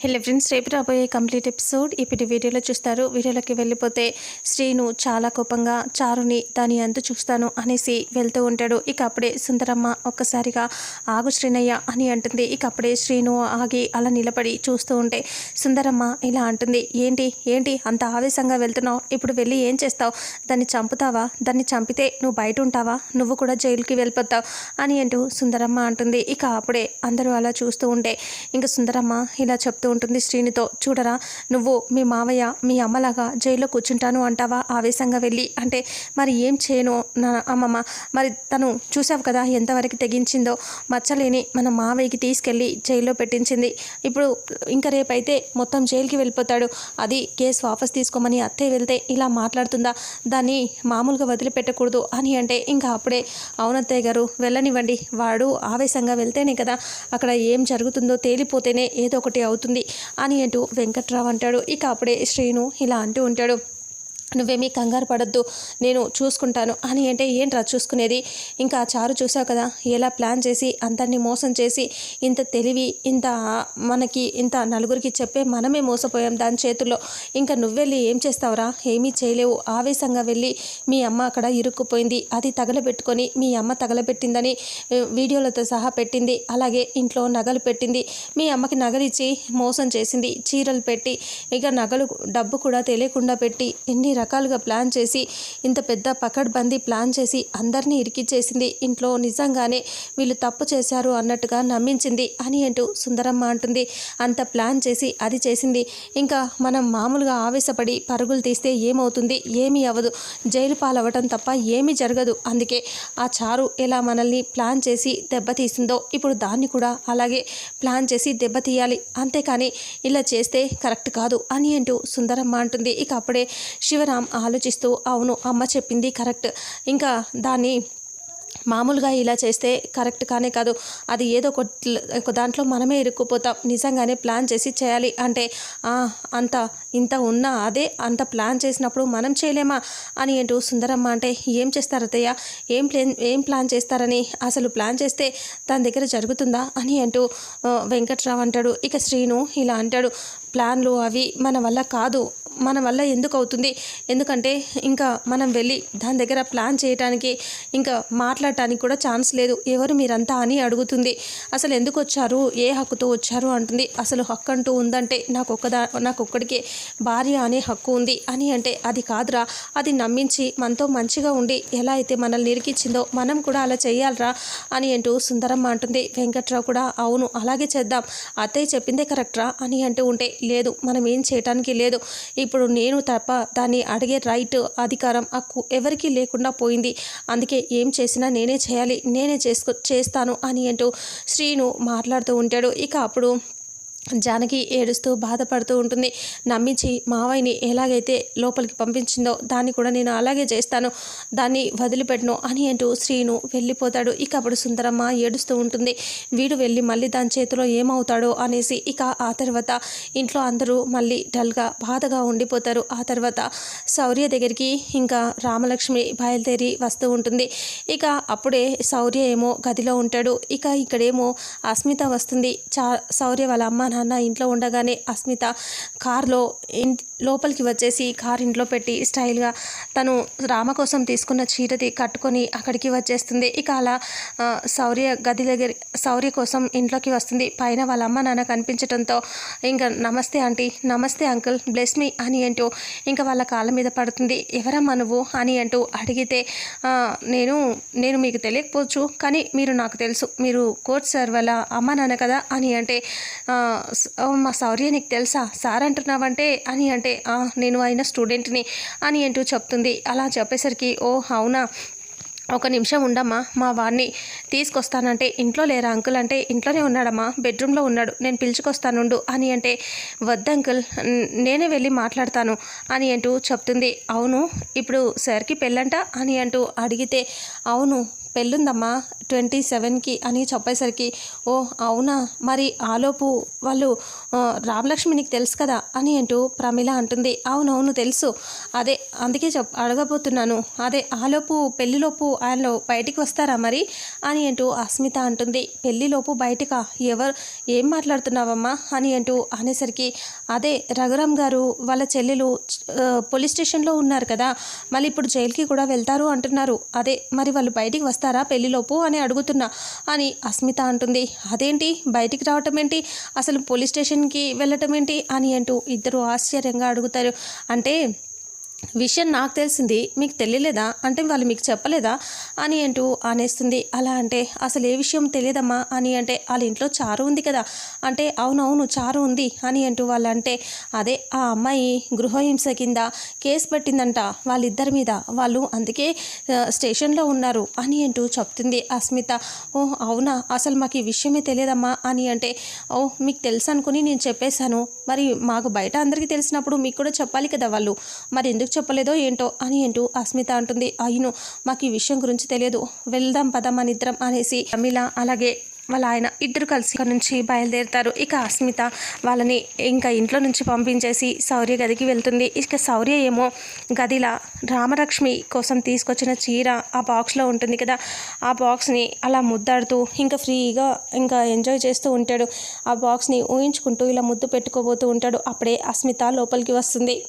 Hello friends రేపు రాబోయే complete episode ఇప్పుడు వీడియోలో చూస్తారు. వీడియోలోకి వెళ్ళిపోతే శ్రీను చాలా కోపంగా చారుని దాని అంతు చూస్తాను అనేసి వెళ్తూ ఉంటాడు. ఇక అప్పుడే సుందరమ్మ ఒక్కసారిగా ఆగు శ్రీనయ్య అని అంటుంది. ఇక అప్పుడే శ్రీను ఆగి అలా నిలబడి చూస్తూ ఉంటే సుందరమ్మ ఇలా అంటుంది. ఏంటి? ఏంటి? అంత ఆవేశంగా వెళ్తున్నావు? ఇప్పుడు వెళ్ళి ఏం చేస్తావు? దాన్ని చంపుతావా? దాన్ని చంపితే నువ్వు బయట ఉంటావా? నువ్వు కూడా జైలుకి వెళ్ళిపోతావు అని అంటూ సుందరమ్మ అంటుంది. ఇక అప్పుడే అందరూ అలా చూస్తూ ఉంటే ఇంకా సుందరమ్మ ఇలా చెప్తూ ఉంటుంది శ్రీనితో. చూడరా నువ్వు మీ మావయ్య మీ అమ్మలాగా జైల్లో కూర్చుంటాను అంటావా? ఆవేశంగా వెళ్ళి అంటే మరి ఏం చేయను నా అమ్మమ్మ? మరి తను చూసావు కదా ఎంతవరకు తెగించిందో? మచ్చలేని మన మావయ్యకి తీసుకెళ్ళి జైల్లో పెట్టించింది. ఇప్పుడు ఇంకా రేపైతే మొత్తం జైలుకి వెళ్ళిపోతాడు. అది కేసు వాపస్ తీసుకోమని అత్తే వెళ్తే ఇలా మాట్లాడుతుందా? దాన్ని మామూలుగా వదిలిపెట్టకూడదు అని అంటే ఇంకా అప్పుడే అవునత్తయ్య గారు వెళ్ళనివ్వండి. వాడు ఆవేశంగా వెళ్తేనే కదా అక్కడ ఏం జరుగుతుందో తేలిపోతేనే ఏదో ఒకటి అవుతుంది. అని అంటూ వెంకట్రావు అంటాడు. ఇక అప్పుడే శ్రీను ఇలా అంటూ ఉంటాడు. నువ్వేమీ కంగారు పడద్దు నేను చూసుకుంటాను. అని అంటే ఏంట్రా చూసుకునేది? ఇంకా చారు చూసావు కదా ఎలా ప్లాన్ చేసి అందరినీ మోసం చేసి ఇంత తెలివి ఇంత మనకి ఇంత నలుగురికి చెప్పే మనమే మోసపోయాం దాని చేతుల్లో. ఇంకా నువ్వెళ్ళి ఏం చేస్తావురా? ఏమీ చేయలేవు. ఆవేశంగా వెళ్ళి మీ అమ్మ అక్కడ ఇరుక్కుపోయింది. అది తగలబెట్టుకొని మీ అమ్మ తగలబెట్టిందని వీడియోలతో సహా పెట్టింది. అలాగే ఇంట్లో నగలు పెట్టింది. మీ అమ్మకి నగలిచ్చి మోసం చేసింది. చీరలు పెట్టి ఇక నగలు డబ్బు కూడా తెలియకుండా పెట్టి ఎన్ని రకాలుగా ప్లాన్ చేసి ఇంత పెద్ద పకడ్బందీ ప్లాన్ చేసి అందరినీ ఇరికిచ్చేసింది. ఇంట్లో నిజంగానే వీళ్ళు తప్పు చేశారు అన్నట్టుగా నమ్మించింది అని అంటూ సుందరమ్మ అంటుంది. అంత ప్లాన్ చేసి అది చేసింది. ఇంకా మనం మామూలుగా ఆవేశపడి పరుగులు తీస్తే ఏమవుతుంది? ఏమీ అవ్వదు. జైలు పాలవ్వటం తప్ప ఏమీ జరగదు. అందుకే ఆ చారు ఎలా మనల్ని ప్లాన్ చేసి దెబ్బతీస్తుందో ఇప్పుడు దాన్ని కూడా అలాగే ప్లాన్ చేసి దెబ్బతీయాలి అంతేకాని ఇలా చేస్తే కరెక్ట్ కాదు అని అంటూ సుందరమ్మ అంటుంది. ఇక అప్పుడే శివ శివరాం ఆలోచిస్తూ అవును అమ్మ చెప్పింది కరెక్ట్. ఇంకా దాన్ని మామూలుగా ఇలా చేస్తే కరెక్ట్ కానే కాదు. అది ఏదో ఒక ఒక దాంట్లో మనమే ఇరుక్కుపోతాం. నిజంగానే ప్లాన్ చేసి చేయాలి అంటే అంత ఇంత ఉన్నా అదే అంత ప్లాన్ చేసినప్పుడు మనం చేయలేమా? అని అంటూ సుందరమ్మ అంటే ఏం చేస్తారు ఏం ప్లాన్ ఏం ప్లాన్ చేస్తారని? అసలు ప్లాన్ చేస్తే దాని దగ్గర జరుగుతుందా? అని అంటూ వెంకట్రావు అంటాడు. ఇక శ్రీను ఇలా అంటాడు ప్లాన్లు అవి మన వల్ల కాదు. మన వల్ల ఎందుకు అవుతుంది? ఎందుకంటే ఇంకా మనం వెళ్ళి దాని దగ్గర ప్లాన్ చేయడానికి ఇంకా మాట్లాడటానికి కూడా ఛాన్స్ లేదు. ఎవరు మీరంతా అని అడుగుతుంది. అసలు ఎందుకు వచ్చారు? ఏ హక్కుతో వచ్చారు? అంటుంది. అసలు హక్కు అంటూ ఉందంటే నాకు ఒక్కదా నాకు ఒక్కడికే భార్య అనే హక్కు ఉంది అని అంటే అది కాదురా. అది నమ్మించి మనతో మంచిగా ఉండి ఎలా అయితే మనల్ని ఇరికిచ్చిందో మనం కూడా అలా చేయాలరా అని అంటూ సుందరమ్మ అంటుంది. వెంకట్రావు కూడా అవును అలాగే చేద్దాం. అత్తయ్య చెప్పిందే కరెక్ట్రా అని అంటూ ఉంటే లేదు. మనం ఏం చేయటానికి లేదు. ఇప్పుడు నేను తప్ప దాన్ని అడిగే రైట్ అధికారం హక్కు ఎవరికీ లేకుండా పోయింది. అందుకే ఏం చేసినా నేనే చేయాలి నేనే చేసుకో చేస్తాను అని అంటూ శ్రీను మాట్లాడుతూ ఉంటాడు. ఇక అప్పుడు జానకి ఏడుస్తూ బాధపడుతూ ఉంటుంది. నమ్మించి మావయ్యని ఎలాగైతే లోపలికి పంపించిందో దాన్ని కూడా నేను అలాగే చేస్తాను. దాన్ని వదిలిపెట్టను అని అంటూ శ్రీను వెళ్ళిపోతాడు. ఇక అప్పుడు సుందరమ్మ ఏడుస్తూ ఉంటుంది. వీడు వెళ్ళి మళ్ళీ దాని చేతిలో ఏమవుతాడో అనేసి ఇక ఆ తర్వాత ఇంట్లో అందరూ మళ్ళీ డల్గా బాధగా ఉండిపోతారు. ఆ తర్వాత శౌర్య దగ్గరికి ఇంకా రామలక్ష్మి బయలుదేరి వస్తూ ఉంటుంది. ఇక అప్పుడే శౌర్య ఏమో గదిలో ఉంటాడు. ఇక ఇక్కడేమో అస్మిత వస్తుంది. చా శౌర్య వాళ్ళ అమ్మ నాన్న ఇంట్లో ఉండగానే అస్మిత కార్లో ఇన్ లోపలికి వచ్చేసి కార్ ఇంట్లో పెట్టి స్టైల్గా తను రామ కోసం తీసుకున్న చీరది కట్టుకొని అక్కడికి వచ్చేస్తుంది. ఇక అలా శౌర్య గది దగ్గర శౌర్య కోసం ఇంట్లోకి వస్తుంది. పైన వాళ్ళ అమ్మ నాన్న కనిపించడంతో ఇంకా నమస్తే ఆంటీ నమస్తే అంకుల్ బ్లెస్ మీ అని అంటూ ఇంకా వాళ్ళ కాళ్ళ మీద పడుతుంది. ఎవరమ్మా నువ్వు అని అంటూ అడిగితే నేను నేను మీకు తెలియకపోవచ్చు కానీ మీరు నాకు తెలుసు మీరు కోచ్ సార్ వాళ్ళ అమ్మ నాన్న కదా అని అంటే మా శౌర్య నీకు తెలుసా? సార్ అంటున్నావంటే అని అంటే నేను ఆయన స్టూడెంట్ని అని అంటూ చెప్తుంది. అలా చెప్పేసరికి ఓ అవునా? ఒక నిమిషం ఉండమ్మా మా వాడిని తీసుకొస్తానంటే ఇంట్లో లేరా అంకుల్ అంటే ఇంట్లోనే ఉన్నాడమ్మా బెడ్రూమ్లో ఉన్నాడు నేను పిలుచుకొస్తానుండు అని అంటే వద్దు అంకుల్ నేనే వెళ్ళి మాట్లాడతాను అని అంటూ చెప్తుంది. అవును ఇప్పుడు సార్కి పెళ్ళంట అని అంటూ అడిగితే అవును పెళ్ళుందమ్మా ట్వంటీ సెవెన్కి అని చెప్పేసరికి ఓ అవునా? మరి ఆలోపు వాళ్ళు రామలక్ష్మి నీకు తెలుసు కదా అని అంటూ ప్రమిళ అంటుంది. అవునవును తెలుసు. అదే అందుకే చెప్ అడగబోతున్నాను. అదే ఆలోపు పెళ్ళిలోపు ఆయన బయటికి వస్తారా మరి అని అంటూ అస్మిత అంటుంది. పెళ్ళిలోపు బయటక? ఎవరు ఏం మాట్లాడుతున్నావమ్మా అని అంటూ అనేసరికి అదే రఘురామ్ గారు వాళ్ళ చెల్లెలు పోలీస్ స్టేషన్లో ఉన్నారు కదా మళ్ళీ ఇప్పుడు జైలుకి కూడా వెళ్తారు అంటున్నారు. అదే మరి వాళ్ళు బయటికి వస్తారు? పెళ్ళిలోపు అని అడుగుతున్నా. అని అస్మిత అంటుంది. అదేంటి? బయటికి రావటం ఏంటి అసలు పోలీస్ స్టేషన్కి వెళ్ళటం ఏంటి అని అంటూ ఇద్దరు ఆశ్చర్యంగా అడుగుతారు. అంటే విషయం నాకు తెలిసింది మీకు తెలియలేదా? అంటే వాళ్ళు మీకు చెప్పలేదా? అని అంటూ అనేస్తుంది అలా అంటే అసలు ఏ విషయం తెలియదమ్మా? అని అంటే వాళ్ళ ఇంట్లో చారు ఉంది కదా. అంటే అవునవును చారు ఉంది. అని అంటూ వాళ్ళు అంటే అదే ఆ అమ్మాయి గృహహింస కింద కేసు పెట్టిందంట వాళ్ళిద్దరి మీద. వాళ్ళు అందుకే స్టేషన్లో ఉన్నారు. అని అంటూ చెప్తుంది అస్మిత. ఓ అవునా? అసలు మాకు ఈ విషయమే తెలియదమ్మా. అని అంటే ఓ మీకు తెలుసు అనుకుని నేను చెప్పేశాను. మరి మాకు బయట అందరికీ తెలిసినప్పుడు మీకు కూడా చెప్పాలి కదా వాళ్ళు. మరి ఎందుకు చెప్పలేదో ఏంటో అని అంటూ అస్మిత అంటుంది. అయిను మాకు ఈ విషయం గురించి తెలియదు. వెళ్దాం పదం మన ఇద్దరం అనేసి అమిల అలాగే వాళ్ళ ఆయన ఇద్దరు కలిసి ఇక్కడ నుంచి బయలుదేరుతారు. ఇక అస్మిత వాళ్ళని ఇంకా ఇంట్లో నుంచి పంపించేసి శౌర్య గదికి వెళ్తుంది. ఇక శౌర్య ఏమో గదిలా రామలక్ష్మి కోసం తీసుకొచ్చిన చీర ఆ బాక్స్లో ఉంటుంది కదా. ఆ బాక్స్ని అలా ముద్దాడుతూ ఇంకా ఫ్రీగా ఇంకా ఎంజాయ్ చేస్తూ ఉంటాడు. ఆ బాక్స్ని ఊహించుకుంటూ ఇలా ముద్దు పెట్టుకోబోతూ ఉంటాడు. అప్పుడే అస్మిత లోపలికి వస్తుంది.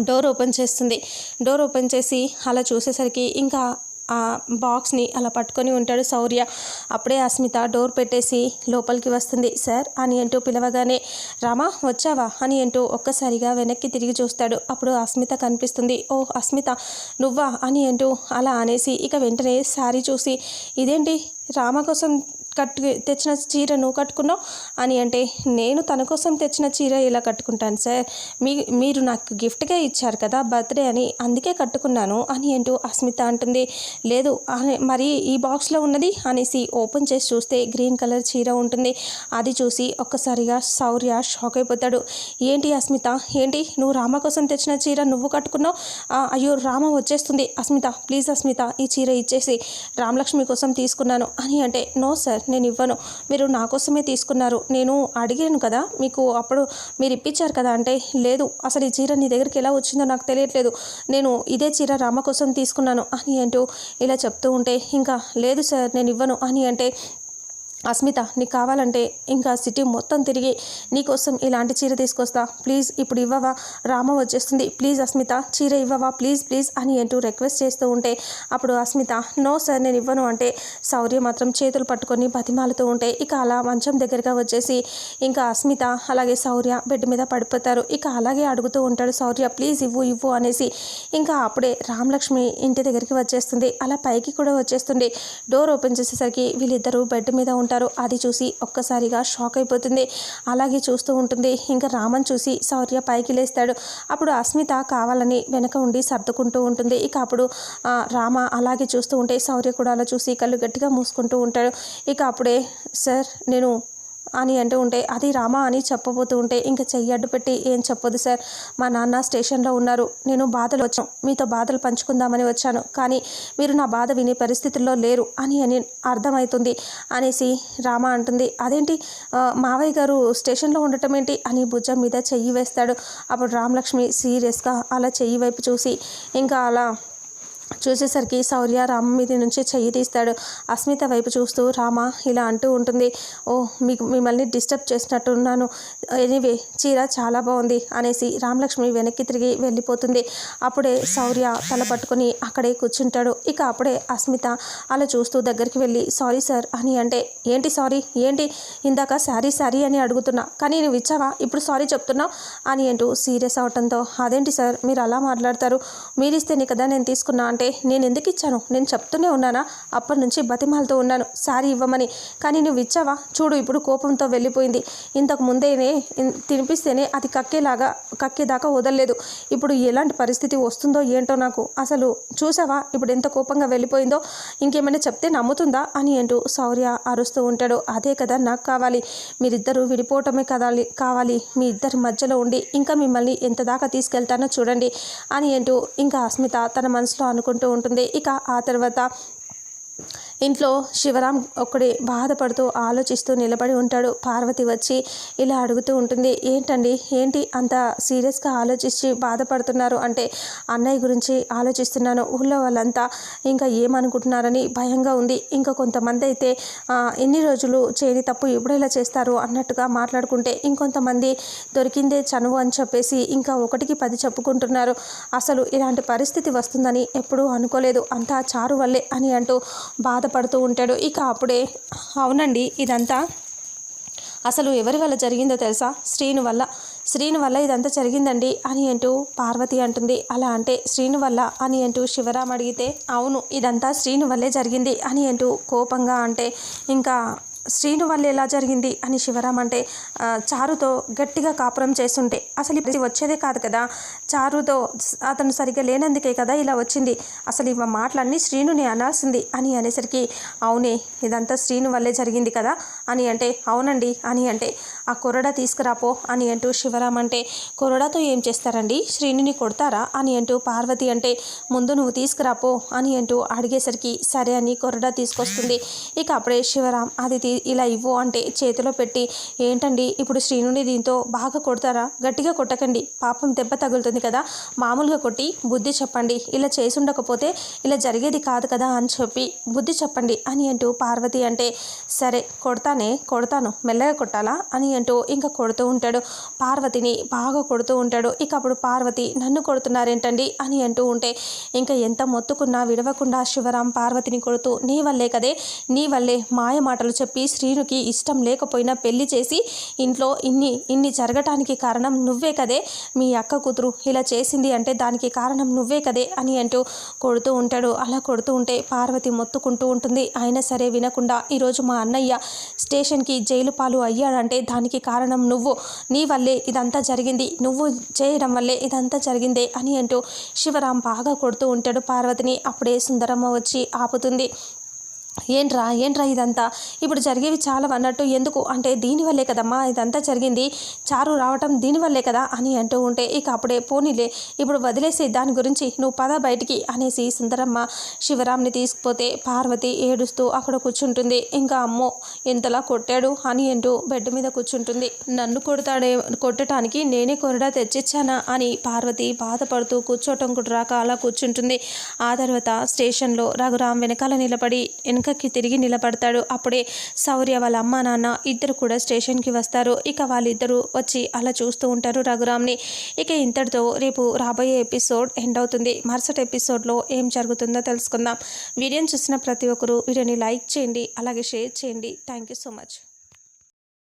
డోర్ ఓపెన్ చేస్తుంది. డోర్ ఓపెన్ చేసి అలా చూసేసరికి ఇంకా ఆ బాక్స్ని అలా పట్టుకొని ఉంటాడు శౌర్య అప్పుడే అస్మిత డోర్ పెట్టేసి లోపలికి వస్తుంది. సార్ అని అంటూ పిలవగానే రామా వచ్చావా? అని అంటూ ఒక్కసారిగా వెనక్కి తిరిగి చూస్తాడు. అప్పుడు అస్మిత కనిపిస్తుంది. ఓ అస్మిత నువ్వా? అని అంటూ అలా అనేసి ఇక వెంటనే శారీ చూసి ఇదేంటి? రామ కోసం కట్టు తెచ్చిన చీర నువ్వు కట్టుకున్నావు? అని అంటే నేను తన కోసం తెచ్చిన చీర ఇలా కట్టుకుంటాను సార్? మీ మీరు నాకు గిఫ్ట్గా ఇచ్చారు కదా బర్త్డే అని అందుకే కట్టుకున్నాను అని అంటూ అస్మిత అంటుంది. లేదు అని మరి ఈ బాక్స్లో ఉన్నది? అనేసి ఓపెన్ చేసి చూస్తే గ్రీన్ కలర్ చీర ఉంటుంది. అది చూసి ఒక్కసారిగా శౌర్య షాక్ అయిపోతాడు. ఏంటి అస్మిత? ఏంటి? నువ్వు రామ కోసం తెచ్చిన చీర నువ్వు కట్టుకున్నావు? అయ్యో రామ వచ్చేస్తుంది. అస్మిత ప్లీజ్ అస్మిత ఈ చీర ఇచ్చేసి రామలక్ష్మి కోసం తీసుకున్నాను అని అంటే నో సార్ నేను ఇవ్వను. మీరు నా కోసమే తీసుకున్నారు. నేను అడిగాను కదా మీకు అప్పుడు మీరు ఇప్పించారు కదా అంటే లేదు అసలు ఈ చీర నీ దగ్గరికి ఎలా వచ్చిందో నాకు తెలియట్లేదు. నేను ఇదే చీర రామ కోసం తీసుకున్నాను అని అంటూ ఇలా చెప్తూ ఉంటే ఇంకా లేదు సార్ నేను ఇవ్వను అని అంటే అస్మిత నీకు కావాలంటే ఇంకా సిటీ మొత్తం తిరిగి నీకోసం ఇలాంటి చీర తీసుకొస్తా. ప్లీజ్ ఇప్పుడు ఇవ్వవా? రామ వచ్చేస్తుంది. ప్లీజ్ అస్మిత చీర ఇవ్వవా? ప్లీజ్ ప్లీజ్ అని అంటూ రిక్వెస్ట్ చేస్తూ ఉంటే అప్పుడు అస్మిత నో సార్ నేను ఇవ్వను అంటే శౌర్య మాత్రం చేతులు పట్టుకొని బతిమాలుతూ ఉంటే ఇక అలా మంచం దగ్గరగా వచ్చేసి ఇంకా అస్మిత అలాగే శౌర్య బెడ్ మీద పడిపోతారు. ఇక అలాగే అడుగుతూ ఉంటాడు శౌర్య ప్లీజ్ ఇవ్వు ఇవ్వు అనేసి ఇంకా అప్పుడే రామలక్ష్మి ఇంటి దగ్గరికి వచ్చేస్తుంది. అలా పైకి కూడా వచ్చేస్తుంది. డోర్ ఓపెన్ చేసేసరికి వీళ్ళిద్దరూ బెడ్ మీద ఉంటారు. అది చూసి ఒక్కసారిగా షాక్ అయిపోతుంది. అలాగే చూస్తూ ఉంటుంది. ఇంకా రామన్ చూసి శౌర్య పైకి లేస్తాడు. అప్పుడు అస్మిత కావాలని వెనక ఉండి సర్దుకుంటూ ఉంటుంది. ఇక అప్పుడు రామ అలాగే చూస్తూ ఉంటే శౌర్య కూడా అలా చూసి కళ్ళు గట్టిగా మూసుకుంటూ ఉంటాడు. ఇక అప్పుడే సార్ నేను అని అంటూ ఉంటే అది రామా అని చెప్పబోతూ ఉంటే ఇంకా చెయ్యి అడ్డు పెట్టి ఏం చెప్పొద్దు సార్. మా నాన్న స్టేషన్లో ఉన్నారు. నేను బాధలు వచ్చాను మీతో బాధలు పంచుకుందామని వచ్చాను. కానీ మీరు నా బాధ వినే పరిస్థితుల్లో లేరు అని అని అర్థమవుతుంది అనేసి రామ అంటుంది. అదేంటి? మావయ్య గారు స్టేషన్లో ఉండటం ఏంటి అని భుజం మీద చెయ్యి వేస్తాడు. అప్పుడు రామలక్ష్మి సీరియస్గా అలా చెయ్యి వైపు చూసి ఇంకా అలా చూసేసరికి శౌర్య రామ మీద నుంచి చెయ్యి తీస్తాడు. అస్మిత వైపు చూస్తూ రామ ఇలా అంటూ ఉంటుంది. ఓ మీకు మిమ్మల్ని డిస్టర్బ్ చేసినట్టున్నాను. ఎనీవే చీర చాలా బాగుంది అనేసి రామలక్ష్మి వెనక్కి తిరిగి వెళ్ళిపోతుంది. అప్పుడే శౌర్య తల పట్టుకుని అక్కడే కూర్చుంటాడు. ఇక అప్పుడే అస్మిత అలా చూస్తూ దగ్గరికి వెళ్ళి సారీ సార్ అని అంటే ఏంటి సారీ? ఏంటి? ఇందాక శారీ శారీ అని అడుగుతున్నా. కానీ నువ్వు ఇచ్చావా? ఇప్పుడు సారీ చెప్తున్నావు అని అంటూ సీరియస్ అవటంతో అదేంటి సార్? మీరు అలా మాట్లాడతారు. మీరు ఇస్తేనే కదా నేను తీసుకున్నా అంటే నేను ఎందుకు ఇచ్చాను? నేను చెప్తూనే ఉన్నానా? అప్పటి నుంచి బతిమాలతో ఉన్నాను. శారీ ఇవ్వమని. కానీ నువ్వు ఇచ్చావా? చూడు ఇప్పుడు కోపంతో వెళ్ళిపోయింది. ఇంతకు ముందేనే తినిపిస్తేనే అది కక్కేలాగా కక్కేదాకా వదలలేదు. ఇప్పుడు ఎలాంటి పరిస్థితి వస్తుందో ఏంటో నాకు అసలు చూసావా? ఇప్పుడు ఎంత కోపంగా వెళ్ళిపోయిందో? ఇంకేమైనా చెప్తే నమ్ముతుందా? అని అంటూ శౌర్య అరుస్తూ ఉంటాడు. అదే కదా నాకు కావాలి. మీరిద్దరూ విడిపోవటమే కదాలి కావాలి. మీ ఇద్దరి మధ్యలో ఉండి ఇంకా మిమ్మల్ని ఎంత దాకా తీసుకెళ్తానో చూడండి అని అంటూ ఇంకా అస్మిత తన మనసులో అనుకుంటూ ఉంటుంది. ఇక ఆ తర్వాత ఇంట్లో శివరాం ఒక్కడే బాధపడుతూ ఆలోచిస్తూ నిలబడి ఉంటాడు. పార్వతి వచ్చి ఇలా అడుగుతూ ఉంటుంది ఏంటండి? ఏంటి అంత సీరియస్గా ఆలోచించి బాధపడుతున్నారు? అంటే అన్నయ్య గురించి ఆలోచిస్తున్నాను. ఊళ్ళో వాళ్ళంతా ఇంకా ఏమనుకుంటున్నారని భయంగా ఉంది. ఇంకా కొంతమంది అయితే ఎన్ని రోజులు చేయని తప్పు ఎప్పుడైలా చేస్తారు? అన్నట్టుగా మాట్లాడుకుంటే ఇంకొంతమంది దొరికిందే చనువు అని చెప్పేసి ఇంకా ఒకటికి పది చెప్పుకుంటున్నారు. అసలు ఇలాంటి పరిస్థితి వస్తుందని ఎప్పుడూ అనుకోలేదు. అంతా చారు వల్లే అని అంటూ బాధపడుతూ ఉంటాడు. ఇక అప్పుడే అవునండి ఇదంతా అసలు ఎవరి వల్ల జరిగిందో తెలుసా? శ్రీను వల్ల. శ్రీను వల్ల ఇదంతా జరిగిందండి అని అంటూ పార్వతి అంటుంది. అలా అంటే శ్రీను వల్ల అని అంటూ శివరాం అడిగితే అవును ఇదంతా శ్రీను వల్లే జరిగింది అని అంటూ కోపంగా అంటే ఇంకా శ్రీను వల్ల ఎలా జరిగింది అని శివరాం అంటే చారుతో గట్టిగా కాపురం చేస్తుంటే అసలు ఇప్పుడు వచ్చేదే కాదు కదా. చారుతో అతను సరిగ్గా లేనందుకే కదా ఇలా వచ్చింది. అసలు ఇవ మాటలన్నీ శ్రీనుని అనాల్సింది అని అనేసరికి అవునే ఇదంతా శ్రీను వల్లే జరిగింది కదా అని అంటే అవునండి అని అంటే ఆ కొరడా తీసుకురాపో అని అంటూ శివరాం అంటే కొరడాతో ఏం చేస్తారండి? శ్రీనుని కొడతారా అని అంటూ పార్వతి అంటే ముందు నువ్వు తీసుకురాపో అని అంటూ అడిగేసరికి సరే అని కొరడా తీసుకొస్తుంది. ఇక అప్పుడే శివరాం అది ఇలా ఇవ్వు అంటే చేతిలో పెట్టి ఏంటండి ఇప్పుడు శ్రీనుని దీంతో బాగా కొడతారా? గట్టిగా కొట్టకండి పాపం దెబ్బ తగులుతుంది కదా మామూలుగా కొట్టి బుద్ధి చెప్పండి ఇలా చేసి ఉండకపోతే ఇలా జరిగేది కాదు కదా అని చెప్పి బుద్ధి చెప్పండి అని అంటూ పార్వతి అంటే సరే కొడతానే కొడతాను మెల్లగా కొట్టాలా? అని అంటూ ఇంకా కొడుతూ ఉంటాడు. పార్వతిని బాగా కొడుతూ ఉంటాడు. ఇక అప్పుడు పార్వతి నన్ను కొడుతున్నారేంటండి? అని అంటూ ఉంటే ఇంకా ఎంత మొత్తుకున్నా విడవకుండా శివరాం పార్వతిని కొడుతూ నీ వల్లే కదే నీ వల్లే మాయ మాటలు చెప్పి శ్రీనుకి ఇష్టం లేకపోయినా పెళ్ళి చేసి ఇంట్లో ఇన్ని ఇన్ని జరగటానికి కారణం నువ్వే కదే. మీ అక్క కూతురు ఇలా చేసింది అంటే దానికి కారణం నువ్వే కదే అని అంటూ కొడుతూ ఉంటాడు. అలా కొడుతూ ఉంటే పార్వతి మొత్తుకుంటూ ఉంటుంది. అయినా సరే వినకుండా ఈరోజు మా అన్నయ్య స్టేషన్కి జైలు పాలు అయ్యాడంటే దానికి కారణం నువ్వు. నీ వల్లే ఇదంతా జరిగింది. నువ్వు చేయడం వల్లే ఇదంతా జరిగిందే అని అంటూ శివరాం బాగా కొడుతూ ఉంటాడు. పార్వతిని అప్పుడే సుందరమ్మ వచ్చి ఆపుతుంది. ఏంట్రా ఏంట్రా ఇదంతా? ఇప్పుడు జరిగేవి చాలా అన్నట్టు ఎందుకు? అంటే దీనివల్లే కదమ్మా ఇదంతా జరిగింది. చారు రావటం దీనివల్లే కదా అని అంటూ ఉంటే ఇక అప్పుడే పోనీలే ఇప్పుడు వదిలేసి దాని గురించి నువ్వు పద బయటికి అనేసి సుందరమ్మ శివరామ్ని తీసుకుపోతే పార్వతి ఏడుస్తూ అక్కడ కూర్చుంటుంది. ఇంకా అమ్మో ఎంతలా కొట్టాడు అని అంటూ బెడ్ మీద కూర్చుంటుంది. నన్ను కొడతాడే కొట్టడానికి నేనే కొరడా తెచ్చిచ్చానా అని పార్వతి బాధపడుతూ కూర్చోటం కూడా రాక అలా కూర్చుంటుంది. ఆ తర్వాత స్టేషన్లో రఘురామ్ వెనకాల నిలబడి లంకకి తిరిగి నిలబడతాడు. అప్పుడే శౌర్య వాళ్ళ అమ్మ నాన్న ఇద్దరు కూడా స్టేషన్కి వస్తారు. ఇక వాళ్ళిద్దరూ వచ్చి అలా చూస్తూ ఉంటారు రఘురామ్ని. ఇక ఇంతటితో రేపు రాబోయే ఎపిసోడ్ ఎండ్ అవుతుంది. మరుసటి ఎపిసోడ్లో ఏం జరుగుతుందో తెలుసుకుందాం. వీడియోని చూసిన ప్రతి ఒక్కరూ వీడియోని లైక్ చేయండి అలాగే షేర్ చేయండి. Thank you so much.